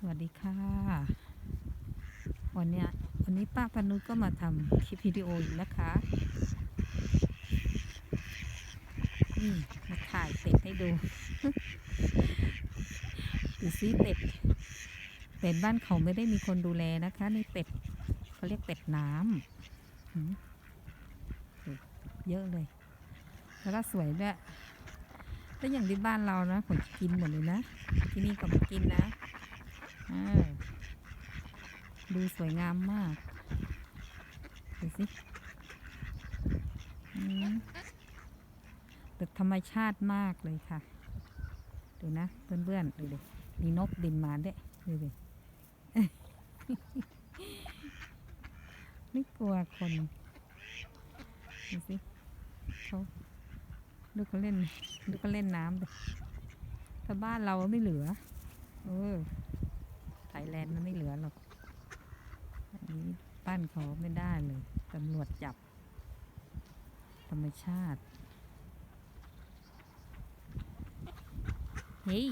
สวัสดีค่ะ วันเนี้ยวันนี้ป้าพนุก็มาทำคลิปวิดีโออีกนะคะนี่มาถ่ายเป็ดให้ดูดูซิเป็ด เป็ดบ้านเขาไม่ได้มีคนดูแลนะคะนี่เป็ดเขาเรียกเป็ดน้ำเยอะเลย แล้วก็สวยด้วยถ้าอย่างที่บ้านเรานะผมกินหมดเลยนะ ที่นี่ก็มากินนะ ดูสวยงามมาก ดูสิอืมแบบธรรมชาติมากเลยค่ะ ดูนะเพื่อนๆดูดิมีนกบินมาด้วยดูดิไม่กลัวคนดูสิเขาดูเขาเล่น ดูเขาเล่นน้ำดิถ้าบ้านเราไม่เหลือ เออ ไทยแลนด์มันไม่เหลือหรอก อันนี้บ้านเขาไม่ได้เลยตำรวจจับ ธรรมชาติ เฮ้ย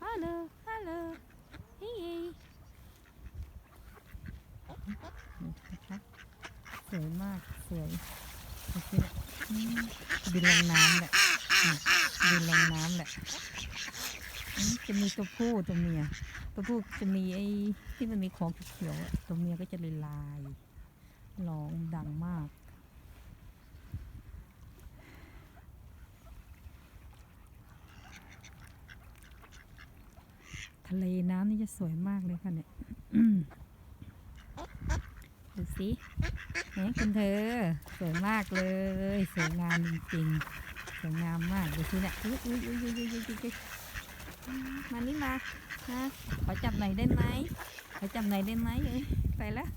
ฮัลโหลฮัลโหลเฮ้ยสวยมากสวยดูสิเศยบินลงน้ำแหละบินลงน้ำแหละ จะมีตัวผู้ตัวเมีย ตัวผู้จะมีไอ้ที่มันมีของเขียวๆตัวเมียก็จะลายลายร้องดังมากทะเลน้ำนี่จะสวยมากเลยค่ะเนี่ยดูสิแหมคุณเธอ สวยมากเลย สวยงามจริงๆ สวยงามมากดูสิเนี่ยอุ้ยอุ้ยอุ้ยอุ้ยอุ้ยอุ้ย มานี่มานะขอจับหน่อยได้ไหมขอจับหน่อยได้ไหมเอ้ยไปแล้ว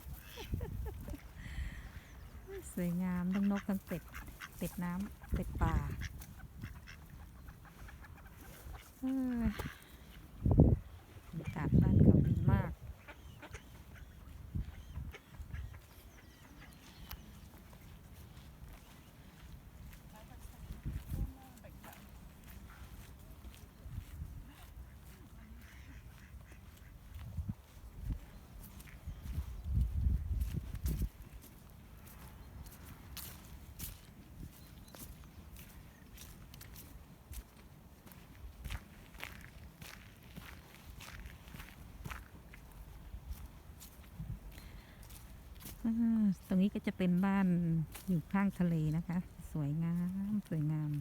สวยงามทั้งนกทั้งเป็ดเป็ดน้ำเป็ดป่าเอ้ย บรรยากาศบ้านเขาดีมาก อ่า ตรงนี้ก็จะเป็นบ้านอยู่ข้างทะเลนะคะ สวยงาม สวยงาม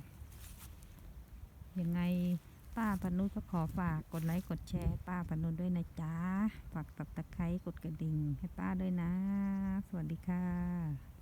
ยังไงป้าพนุชก็ขอฝากกดไลค์กดแชร์ ป้าพนุชด้วยนะจ๊ะ ฝากตับตะไคร้กดกระดิ่งให้ป้าด้วยนะ สวัสดีค่ะ